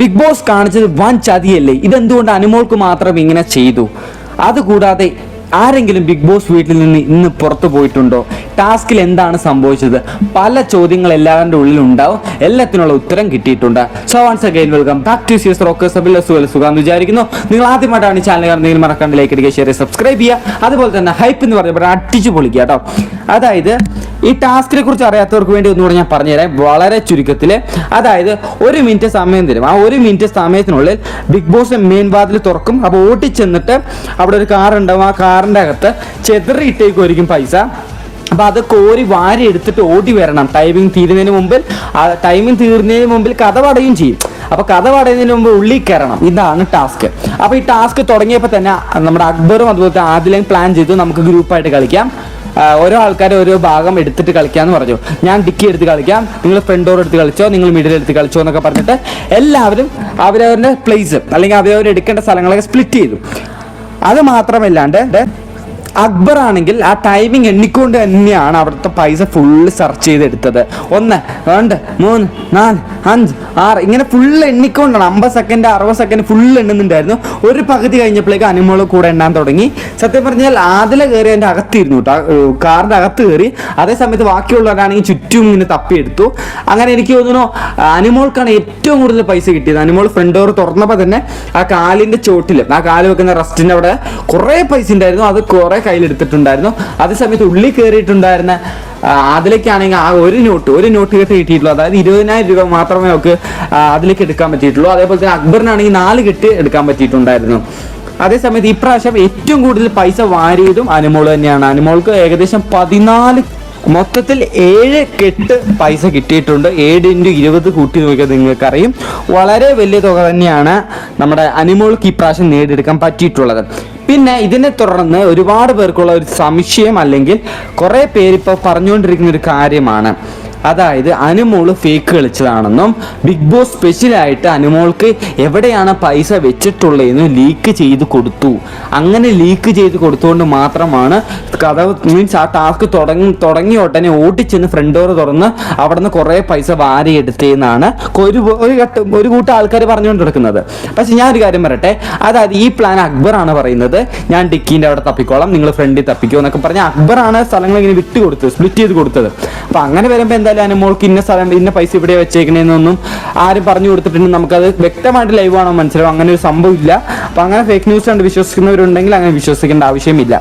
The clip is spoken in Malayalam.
ബിഗ് ബോസ് കാണിച്ചത് വൻ ചതിയല്ലേ? ഇതെന്തുകൊണ്ട് അനുമോൾക്ക് മാത്രം ഇങ്ങനെ ചെയ്തു? അതുകൂടാതെ ആരെങ്കിലും ബിഗ് ബോസ് വീട്ടിൽ നിന്ന് ഇന്ന് പുറത്തു പോയിട്ടുണ്ടോ? ടാസ്കിൽ എന്താണ് സംഭവിച്ചത്? പല ചോദ്യങ്ങൾ എല്ലാവരുടെ ഉള്ളിൽ ഉണ്ടാവും എല്ലാത്തിനുള്ള ഉത്തരം കിട്ടിയിട്ടുണ്ട്. So once again welcome back to C's rockers Sabil സുഖം സുഖം വിചാരിക്കുന്നു. നിങ്ങൾ ആദ്യമായിട്ടാണ് ഈ ചാനൽ കാണുന്നതെങ്കിൽ മറക്കാണ്ട് ലൈക്ക് അടിക്കുക ഷെയർ സബ്സ്ക്രൈബ് ചെയ്യുക. അതുപോലെ തന്നെ ഹൈപ്പ് എന്ന് പറഞ്ഞപ്പോൾ അടിച്ചു പൊളിക്കുക കേട്ടോ. അതായത് ഈ ടാസ്കിനെ കുറിച്ച് അറിയാത്തവർക്ക് വേണ്ടി ഒന്നുകൂടെ ഞാൻ പറഞ്ഞുതരാം. വളരെ ചുരുക്കത്തിൽ അതായത് ഒരു മിനിറ്റ് സമയം തരും. ആ ഒരു മിനിറ്റ് സമയത്തിനുള്ളിൽ ബിഗ് ബോസ് മെയിൻ വാതിൽ തുറക്കും. അപ്പോൾ ഓട്ടിച്ചെന്നിട്ട് അവിടെ ഒരു കാർ ഉണ്ടാവും ആ കാറിന്റെ അകത്ത് ചെതറിയിട്ടേക്കുമായിരിക്കും പൈസ. അപ്പൊ അത് കോരി വാരി എടുത്തിട്ട് ഓടി വരണം. ടൈമിംഗ് തീരുന്നതിന് മുമ്പിൽ ആ ടൈമിംഗ് തീരുന്നതിന് മുമ്പിൽ കഥ പടയും ചെയ്യും. അപ്പൊ കഥ പടയുന്നതിന് മുമ്പ് ഉള്ളിൽ കയറണം. ഇതാണ് ടാസ്ക്. അപ്പൊ ഈ ടാസ്ക് തുടങ്ങിയപ്പോൾ തന്നെ നമ്മുടെ അക്ബറും അതുപോലെ ആദ്യം പ്ലാൻ ചെയ്തു. നമുക്ക് ഗ്രൂപ്പായിട്ട് കളിക്കാം. ഓരോ ആൾക്കാർ ഓരോ ഭാഗം എടുത്തിട്ട് കളിക്കാന്ന് പറഞ്ഞു. ഞാൻ ഡിക്കി എടുത്ത് കളിക്കാം നിങ്ങൾ ഫ്രണ്ട് ഡോർ എടുത്ത് കളിച്ചോ നിങ്ങൾ മിഡിൽ എടുത്ത് കളിച്ചോ എന്നൊക്കെ പറഞ്ഞിട്ട് എല്ലാവരും അവരവരുടെ പ്ലേസ് അല്ലെങ്കിൽ അവരവർ എടുക്കേണ്ട സ്ഥലങ്ങളൊക്കെ സ്പ്ലിറ്റ് ചെയ്തു. അത് മാത്രമല്ലാണ്ട് അക്ബർ ആണെങ്കിൽ ആ ടൈമിംഗ് എണ്ണിക്കൊണ്ട് തന്നെയാണ് അവിടുത്തെ പൈസ ഫുള്ള് സെർച്ച് ചെയ്തെടുത്തത്. ഒന്ന് രണ്ട് മൂന്ന് നാല് അഞ്ച് ആറ് ഇങ്ങനെ ഫുള്ള് എണ്ണിക്കൊണ്ടാണ്. അമ്പത് സെക്കൻഡ് അറുപത് സെക്കൻഡ് ഫുള്ള് എണ്ണുന്നുണ്ടായിരുന്നു. ഒരു പകുതി കഴിഞ്ഞപ്പോഴേക്ക് അനുമോൾ കൂടെ എണ്ണാൻ തുടങ്ങി. സത്യം പറഞ്ഞാൽ ആദില കയറി അതിന്റെ അകത്തിരുന്നു കേട്ടോ കാറിന്റെ അകത്ത് കയറി. അതേ സമയത്ത് ബാക്കിയുള്ളവരാണെങ്കിൽ ചുറ്റും ഇങ്ങനെ തപ്പിയെടുത്തു. അങ്ങനെ എനിക്ക് തോന്നുന്നു അനുമോൾക്കാണ് ഏറ്റവും കൂടുതൽ പൈസ കിട്ടിയത്. അനുമോൾ ഫ്രണ്ട് ഡോർ തുറന്നപ്പോൾ തന്നെ ആ കാലിന്റെ ചോട്ടിൽ ആ കാൽ വെക്കുന്ന റെസ്റ്റിന്റെ അവിടെ കുറേ പൈസ ഉണ്ടായിരുന്നു. അത് കുറേ കയ്യിലെടുത്തിട്ടുണ്ടായിരുന്നു. അതേസമയത്ത് ഉള്ളിൽ കയറിയിട്ടുണ്ടായിരുന്ന അതിലേക്കാണെങ്കിൽ ആ ഒരു നോട്ട് ഒരു നോട്ട് കെട്ട് കിട്ടിയിട്ടുള്ളൂ. അതായത് ഇരുപതിനായിരം രൂപ മാത്രമേ നമുക്ക് അതിലേക്ക് എടുക്കാൻ പറ്റിയിട്ടുള്ളൂ. അതേപോലെ തന്നെ അക്ബറിനാണെങ്കിൽ നാല് കെട്ട് എടുക്കാൻ പറ്റിയിട്ടുണ്ടായിരുന്നു. അതേസമയത്ത് ഇപ്രാവശ്യം ഏറ്റവും കൂടുതൽ പൈസ വാരിയതും അനുമോൾ തന്നെയാണ്. അനുമോൾക്ക് ഏകദേശം പതിനാല് മൊത്തത്തിൽ ഏഴ് കെട്ട് പൈസ കിട്ടിയിട്ടുണ്ട്. ഏഴ് ഇന്റു ഇരുപത് കൂട്ടി നോക്കിയാൽ നിങ്ങൾക്കറിയും. വളരെ വലിയ തുക തന്നെയാണ് നമ്മുടെ അനിമോൾക്ക് ഇപ്രാവശ്യം നേടിയെടുക്കാൻ പറ്റിയിട്ടുള്ളത്. പിന്നെ ഇതിനെ തുടർന്ന് ഒരുപാട് പേർക്കുള്ള ഒരു സംശയം അല്ലെങ്കിൽ കുറേ പേരിപ്പോൾ പറഞ്ഞുകൊണ്ടിരിക്കുന്ന ഒരു കാര്യമാണ്. അതായത് അനുമോൾ ഫേക്ക് കളിച്ചതാണെന്നും ബിഗ് ബോസ് സ്പെഷ്യലായിട്ട് അനുമോൾക്ക് എവിടെയാണ് പൈസ വെച്ചിട്ടുള്ളതെന്ന് ലീക്ക് ചെയ്ത് കൊടുത്തു. അങ്ങനെ ലീക്ക് ചെയ്ത് കൊടുത്തുകൊണ്ട് മാത്രമാണ് കഥ മീൻസ് ആ ടാസ്ക് തുടങ്ങി തുടങ്ങിയ ഉടനെ ഓടിച്ചെന്ന് ഫ്രണ്ട് ഡോർ തുറന്ന് അവിടെ നിന്ന് കുറേ പൈസ വാരിയെടുത്തേന്നാണ് ഒരു ഒരു ഘട്ട ഒരു കൂട്ടം ആൾക്കാർ പറഞ്ഞുകൊണ്ട് നടക്കുന്നത്. പക്ഷെ ഞാൻ ഒരു കാര്യം പറയട്ടെ അതായത് ഈ പ്ലാൻ അക്ബർ ആണ് പറയുന്നത്. ഞാൻ ഡിക്കീന്റെ അവിടെ തപ്പിക്കോളാം നിങ്ങൾ ഫ്രണ്ടിൽ തപ്പിക്കോ എന്നൊക്കെ പറഞ്ഞ അക്ബർ ആണ് സ്ഥലങ്ങൾ ഇങ്ങനെ വിട്ട് കൊടുത്തത് സ്പ്ലിറ്റ് ചെയ്ത് കൊടുത്തത്. അപ്പം അങ്ങനെ വരുമ്പോൾ എന്തായാലും അനുമോൾക്ക് ഇന്ന സ്ഥലം ഇന്ന പൈസ ഇവിടെ വെച്ചേക്കണേന്നൊന്നും ആരും പറഞ്ഞു കൊടുത്തിട്ടുണ്ടെങ്കിൽ നമുക്കത് വ്യക്തമായിട്ട് ലൈവ് ആണോ മനസ്സിലാവും. അങ്ങനെ ഒരു സംഭവം ഇല്ല. അപ്പൊ അങ്ങനെ ഫേക്ക് ന്യൂസ് കണ്ട് വിശ്വസിക്കുന്നവരുണ്ടെങ്കിൽ അങ്ങനെ വിശ്വസിക്കേണ്ട ആവശ്യമില്ല.